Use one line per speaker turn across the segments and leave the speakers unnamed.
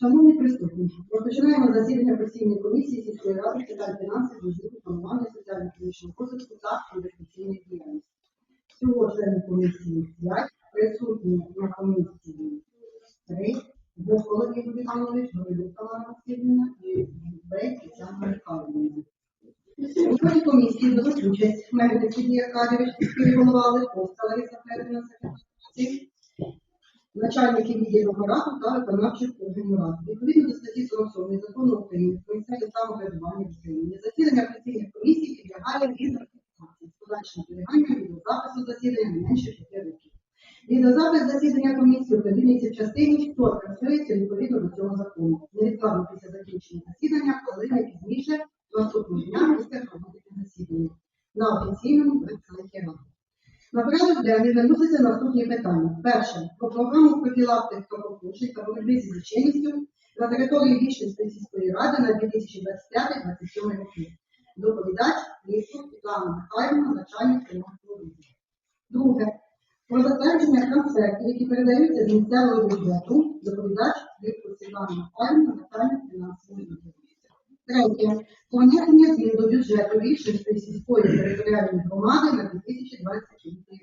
Шановні присутні, розпочинаємо засідання постійної комісії сільської ради з питань фінансів, бюджету, планування соціально-економічного розвитку та інвестиційної діяльності. Всього членів комісії 5, присутні на комісії 3, Боколов Ігор Іванович, Горілюк Тамара Васильівна і Бей Тетяна Михайлівна. Складі комісії беруть участь Мельник Сергій Аркадійович, міський голова Лиховська Лариса Федорівна, секретар начальники відділу раду та виконавчих органів ради. Відповідно до статті 47 закону України про місцеве самоврядування в Україні, засідання постійних комісій підлягає відеофіксації з подальшим зберіганням відеозапису засідання не менше 5 років. Відеозапис засідання комісії оприлюднюється в частині, що транслюється відповідно до цього закону. Невідкладно після закінчення засідання, але не пізніше наступного дня після проведення засідання на офіційному веб-сайті ради. На денний наступні питання. Перше. Про програму профілактики та порушень та боротьби зі злочинністю на території Вічницької сільської ради на 2025-2027 роки. Доповідач Лісу Світлана Михайлівна, начальник фінансового відділу. Друге. Про затвердження трансфертів, які передаються з місцевого бюджету. Доповідач Лісу Світлана Михайлівна, начальник фінансового відділу. Третє. Про змін до бюджету Рішинської сільської територіальної громади на 2025 рік.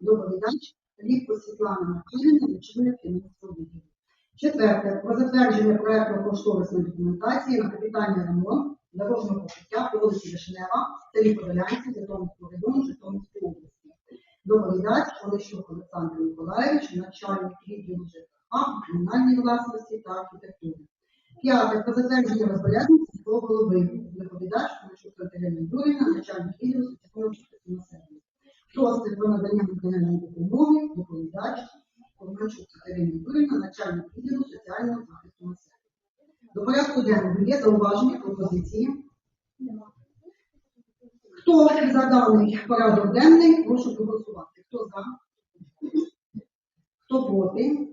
Доповідач Ліпко Світлана Михайлівна, начальник фінансового відділу. Четверте. Про затвердження проектно кошторисної документації на капітальний ремонт дорожнього покриття по вулиці Вишнева, селі Подолянці, Житомирського району, Житомирської області. Доповідач Олещук Олександр Миколаївич, начальник відділу ЖКХ, комунальної власності та архітектури. П'яте. Про затвердження розпорядниці сільського голови. Доповідач Олещук Катерина Юрівна, начальник відділу соціального населення. Шосте. Про надання матеріальної допомоги. Доповідач Ковальчук Катерина Юрівна, начальник відділу соціального захисту населення. До порядку денного є зауваження, пропозиції. Хто за даний порядок денний, прошу проголосувати. Хто за? Хто проти?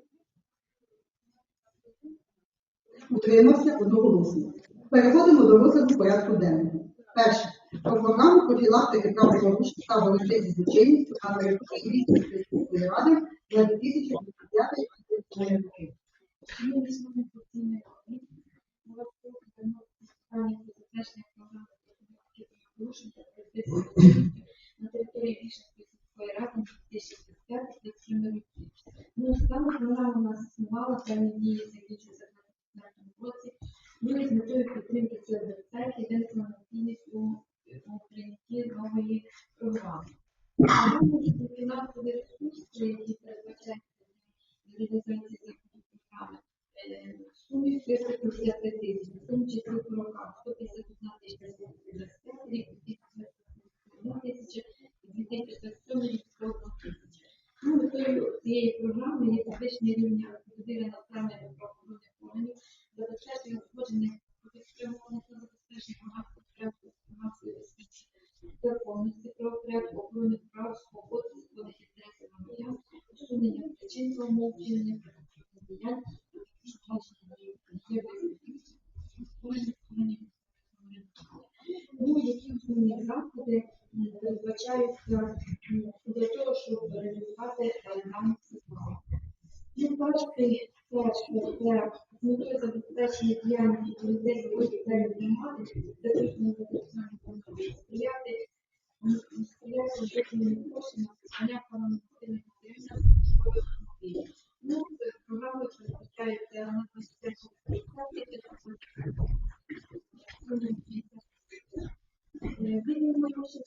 Утримався одноголосно. Переходимо до розгляду порядку денного. Перше. Про програму профілактики правопорушень та зі злочинністю Вінницької сільської ради на 2025 роки.
На території Вішенської ради на 2025-2027 роки. Ну, саме програма у нас існувала, певні дії Ну, які основні заходи передбачаються для того, щоб реалізувати програму. Ну, перший теж це з метою забезпечення діяльності поліцейської територіальної громади, це точно використання сприяти м, сприяти жителям коштів на списання парламентарних матеріалів військових автомобілів. Ну, з програмою передбачається на 25 Він не може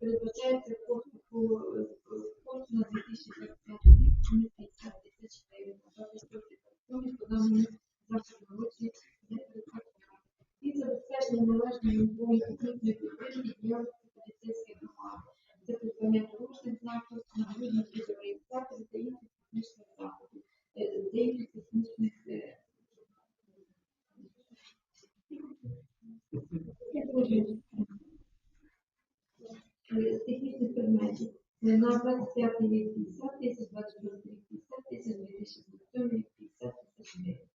Передбачається кошти по е, кошти на 2025 рік, суми 50 тисяч гривень. На 2027 по даному завтра році не передбачено. І забезпечення належної умови технічної підтримки діяльності поліцейських громад. Це придбання дорожніх знаків, нагрудних відеореєстраторів та інших технічних заходів, е, деяких технічних е, е, технічних предметів. Е, На 25 рік 50 тисяч, 26 рік 50 тисяч, 2027 рік 50 тисяч гривень.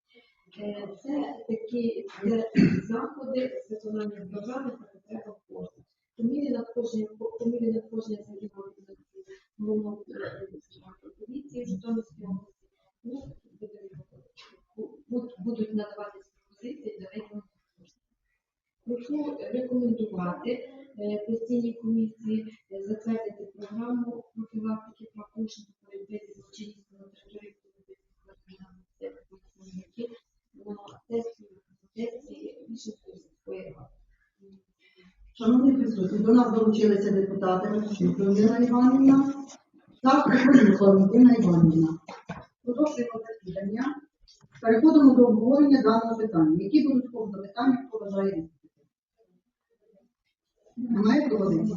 Е, Це такі це заходи з виконання програми та потреба коштів. По мірі надходження, по мірі надходження загиблих воно пропозиції в Житомирській області, ну, будуть- буд- будуть надаватись пропозиції для виділення коштів. Прошу рекомендувати е, постійній комісії е, затвердити програму профілактики пропущень боротьби зі злочинністю на території які на сесії сільської.
Шановні присутні, до нас долучилися депутати Іванівна та Валентина Іванівна. Продовжуємо засідання. Переходимо до обговорення даного питання. Які будуть кого запитання, хто бажає виступити? Немає проводити?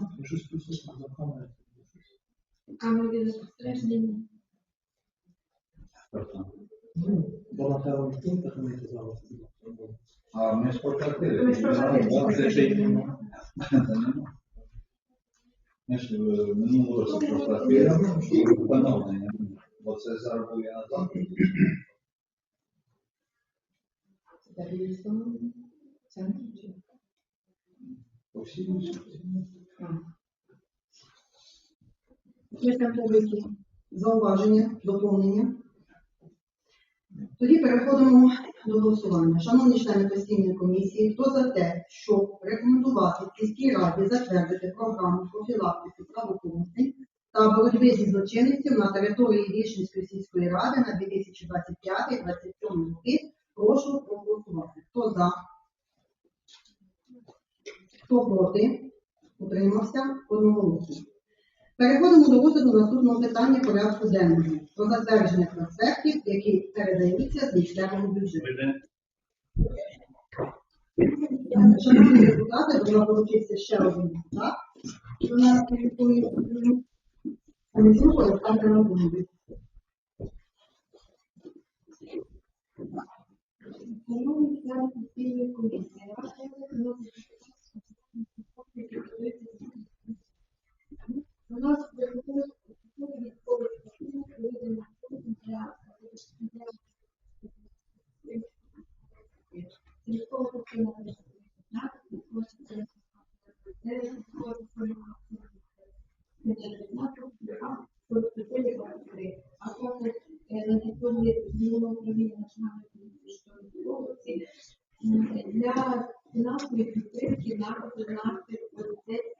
Спостереження.
Пунктах ми казали.
А ми ж прокатили.
Ми ж прокатили.
Це. По всій іншій.
Є якісь зауваження, доповнення? Тоді переходимо до голосування. Шановні члени постійної комісії, хто за те, щоб рекомендувати сільській раді затвердити програму профілактики правопорушень та боротьби зі злочинністю на території Рішинської сільської ради на 2025-2027 роки, прошу проголосувати. Хто за? Хто проти? Утримався одноголосно. Переходимо до розгляду наступного питання порядку денного про затвердження трансфертів, які передаються з місцевого бюджету. Шановні депутати, нас долучився ще один депутат. До нас комісії Комісію Олександр Анатолійович.
Шановні члени комісії, на ваш розгляд вноситься у нас військовий статут, проведення для військового частина 315, військового частина 9, військового частина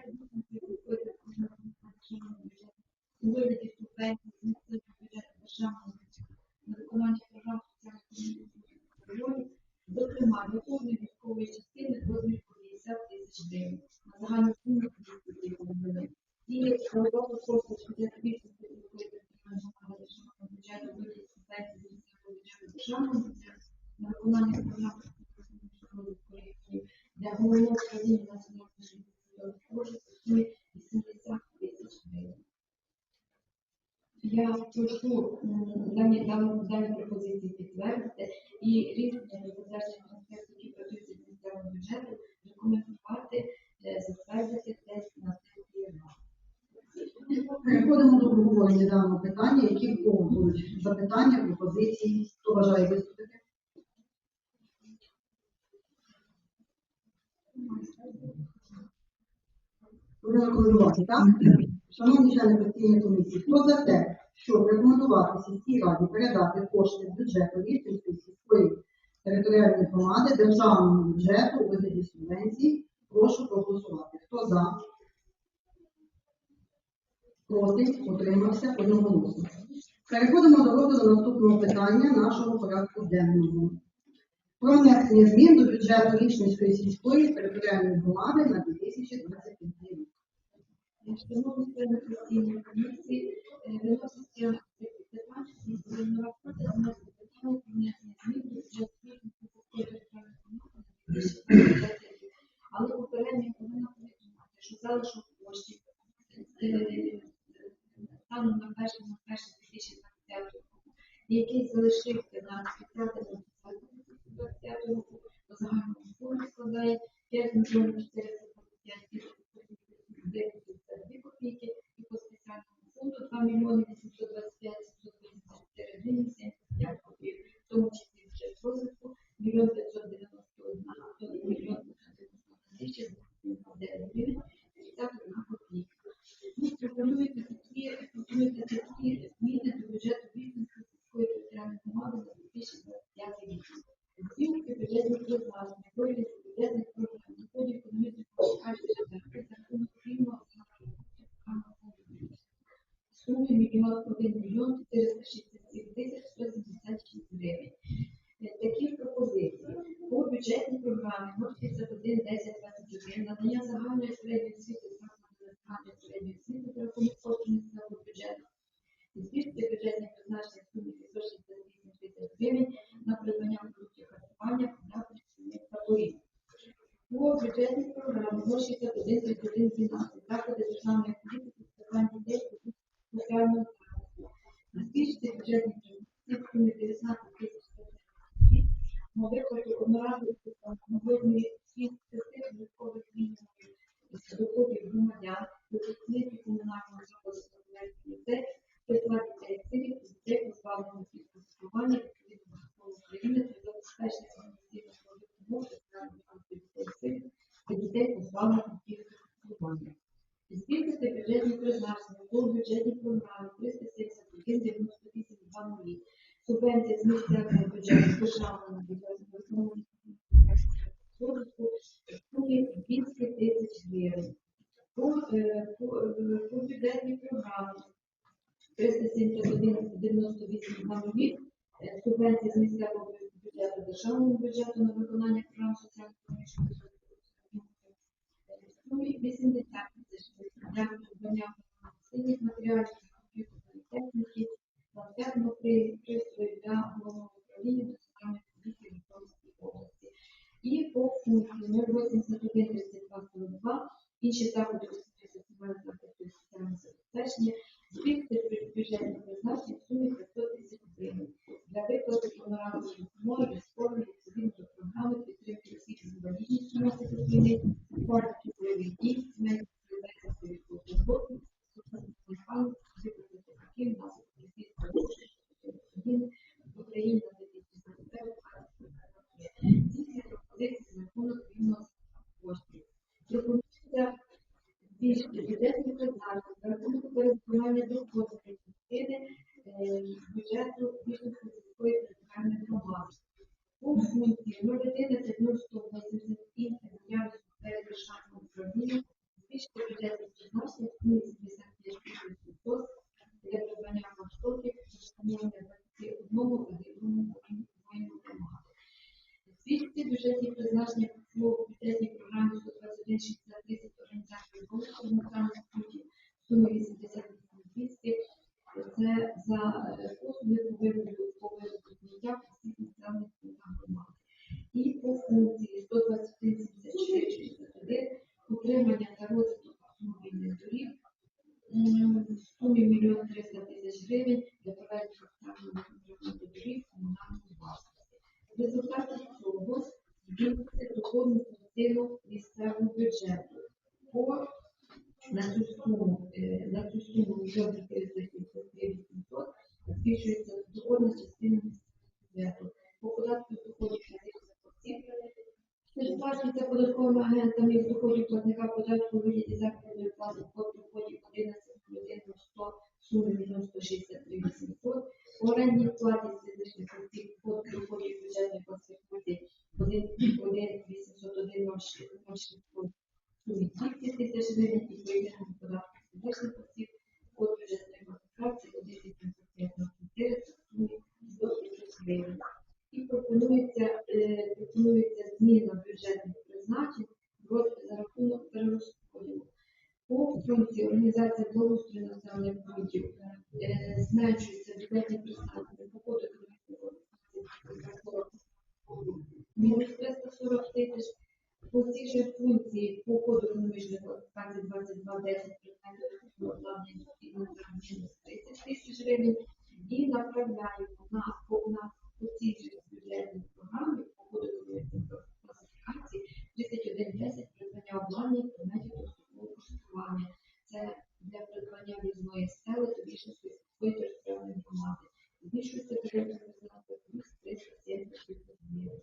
Переходимо до обговорення даного питання, які в кого будуть запитання, пропозиції, хто бажає виступити. Будемо колядувати, так? Шановні члени постійної комісії, хто за те, щоб рекомендувати сільській раді передати кошти бюджету Віртинської сільської територіальної громади державному бюджету у вигляді субвенцій, прошу проголосувати. Хто за? Проти, утримався, одноголосно. Переходимо до розгляду наступного питання нашого порядку денного. Про внесення змін до бюджету Річницької сільської територіальної громади на 2025 рік.
Шановні члени постійної комісії, е, виноситься питання, і на проти вносить питання внесення змін до бюджету сільської територіальної громади на 2025 рік. сумі мільйон 1 мільйон 467 гривень. Е, такі пропозиції по бюджетній програмі 051 10 21 надання загальної середньої освіти загальної середньої освіти за рахунок коштів місцевого бюджету. Збільшити бюджетні призначення в сумі 568 тисяч гривень на придбання продуктів харчування для працівних таборів. По бюджетній програмі 061 31 склали їх сьогодні. Збільшити бюджетні призначення по бюджетній програмі 371 2 нулі, субвенції з місцевого бюджету з державного розвитку сумі 200 тисяч гривень. По, е, по, е, по бюджетній програмі 371 98 2 нулі, е, субвенції з місцевого бюджету державного бюджету на бюджетних призначень в сумі 500 тисяч гривень. Для виплати гонорарної в орендній платі фізичних осіб по обладнання предметів доступного користування. Це для придбання в'їзної стели до більшості сільської територіальної громади. Збільшується бюджетний резерв плюс 370 гривень.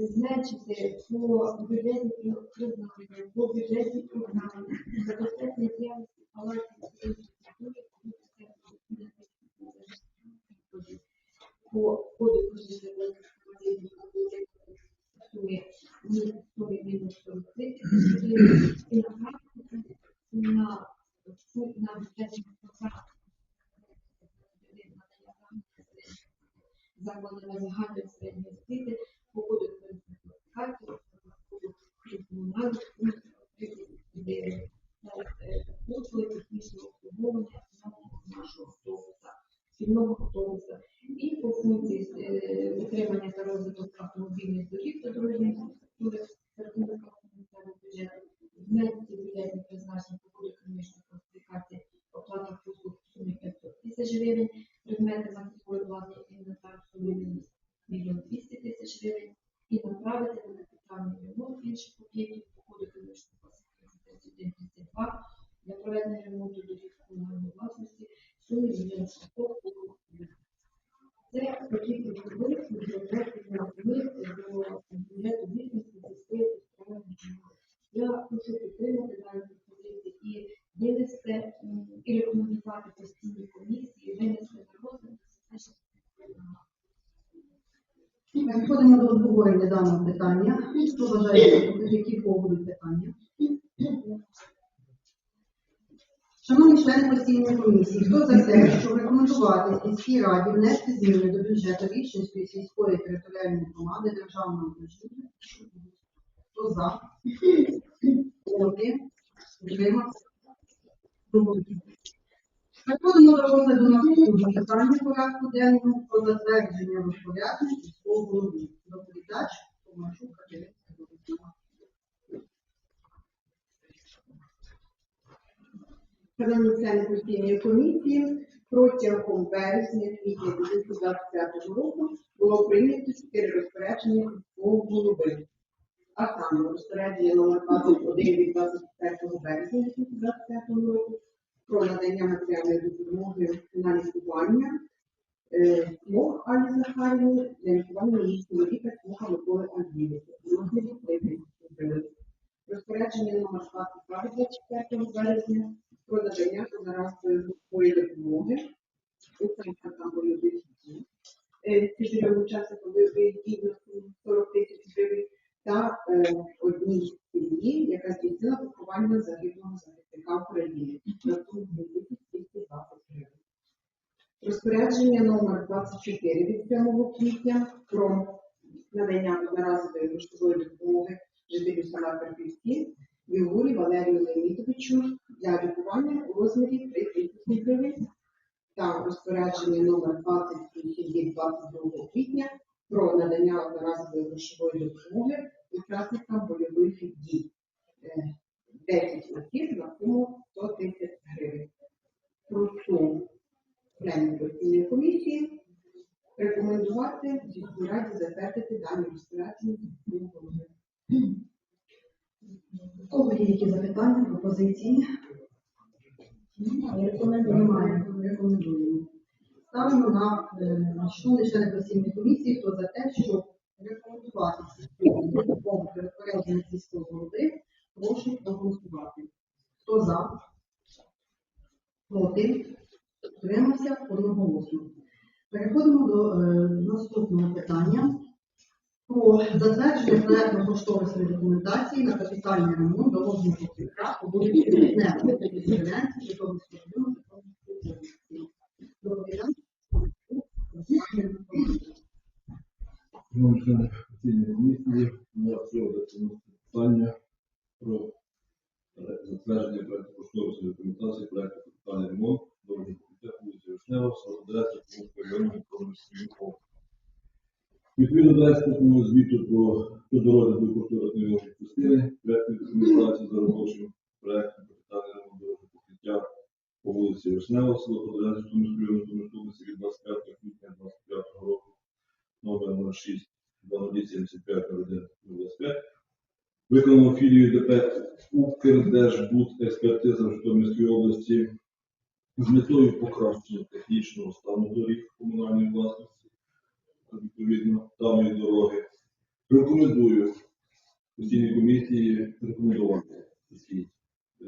Значити, по бюджетній призначення, по бюджетній програми, забезпечення діяльності палаців культури, по коду прожиткової суми ні 100 мінус 43 тисячі гривень і направити на суд на бюджетні програми закладами загальної середньої освіти, по коду кваліфікації, по коду комунальних пунктів, де послуги технічного обслуговування нашого автобуса, спільного автобуса. І по функції е, утримання та розвиток автомобільних доріг та дорожньої інфраструктури за рахунок місцевого бюджету, зменшити бюджетні призначення по економічної класифікації оплата послуг в сумі 500 тисяч гривень, предмети масової влади інвентар в сумі мінус мільйон 200 тисяч гривень і направити на капітальний ремонт інших об'єктів по коду економічної класифікації 3132 для проведення ремонту доріг комунальної власності в сумі мільйон 600 це такі процедури, які бюджет фінансує до бюджету бізнесу сільської територіальної громади. Я прошу підтримати дані пропозиції і винести м, і рекомендувати постійні комісії, винести на розгляд забезпечення
Переходимо до обговорення даного питання. Хто вважає, будуть питання? Шановні члени постійної комісії, хто за те, щоб рекомендувати сільській раді внести зміни до бюджету Рівчинської сільської територіальної громади державного бюджету? Хто за? Проти? Утримався? Переходимо до розгляду наступного питання порядку денного про затвердження розпоряджень сільського голови. Доповідач Томашук Катерина Володимирівна.
Члени постійної комісії, протягом березня квітня 2025 року було прийнято чотири розпорядження сільського голови. А саме розпорядження номер 21 від 24 березня 2025 року про надання матеріальної допомоги на лікування е, Мох Алі Захарівни для лікування її чоловіка Смуха Миколи Андрійовича. в розмірі 3 тисячі гривень. Розпорядження номер 22 від 24 березня про надання грошової допомоги. Учасникам бойових дій, чотирьом учасникам бойових дій на 40 тисяч гривень. Та е, одній сім'ї, яка здійснила поховання загиблого захисника України. На суму 2220 гривень. Розпорядження номер 24 від 7 квітня про надання одноразової грошової допомоги жителю села Карпівські Вігурі Валерію Леонідовичу для лікування у розмірі 3 тисячі гривень та розпорядження номер 20 від 22 квітня про надання одноразової грошової допомоги учасникам бойових дій. Е, 10 осіб на суму 100 тисяч гривень. Прошу членів постійної комісії рекомендувати сільській раді затвердити дані розпорядження сільського голови.
У кого є які запитання, пропозиції? Немає. Рекомендуємо. Ставимо на е, шановні члени постійної комісії, хто за те, щоб рекомендувати розпорядження сільського голови, прошу проголосувати. Хто за? Проти? Утримався одноголосно. Переходимо до е, наступного питання про затвердження проектно-кошторисної документації на капітальний ремонт дорожнього покриття по вулиці Лютнева, Зеленській, Житомирського району, Житомирської області. Доповідач?
Шановні члени постійної комісії, питання про затвердження проекту кошторисної документації проекту капітальний ремонт дорожнього покриття вулиці Вишнева, село Дереця, району Житомирської області. Відповідно до експертного звіту про про дороги до кошторисної частини проектної документації за робочим проектом капітальний ремонт покриття по вулиці Вишнева, село району Житомирської області від 25 квітня 2025 року номер 06 2075 25 Виконано філію ДП Укрдержбуд експертиза в Житомирській області з метою покращення технічного стану доріг комунальної власності, відповідно, даної дороги. Рекомендую постійній комісії рекомендувати цій е,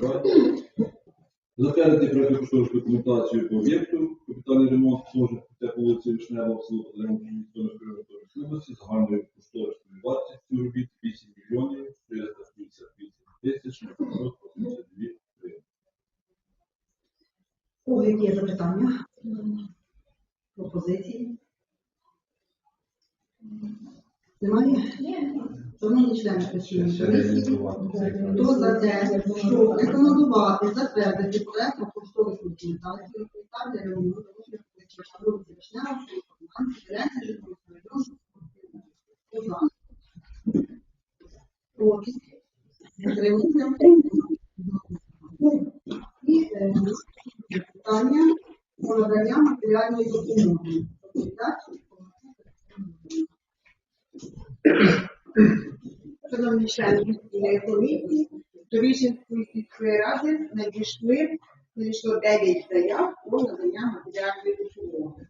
раді. Затвердити проєктну кошторисну документацію по об'єкту, капітальний ремонт може по вулиці Вишнева, в село Петренко, Житомирської області, загальною кошторисною вартістю робіт 8 мільйонів 458 тисяч 982 гривень.
У є запитання? Пропозиції? Немає? Шановні члени постійної комісії, хто за те, щоб рекомендувати затвердити проектну кошторисну документацію, капітальний ремонт, вулиці Вишнева, Ділянці Житомирського району, Хто за? Проти? Утримується? І е, питання про надання матеріальної допомоги. Доповідач?
Постійної комісії, до Рішенської сільської ради надійшли надійшло 9 заяв про надання матеріальної допомоги.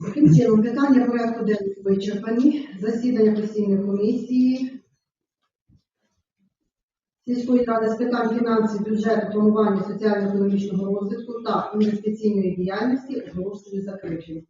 Таким чином, питання порядку денного вичерпані. Засідання постійної комісії сільської ради з питань фінансів, бюджету, планування соціально-економічного розвитку та інвестиційної діяльності оголошую закритим.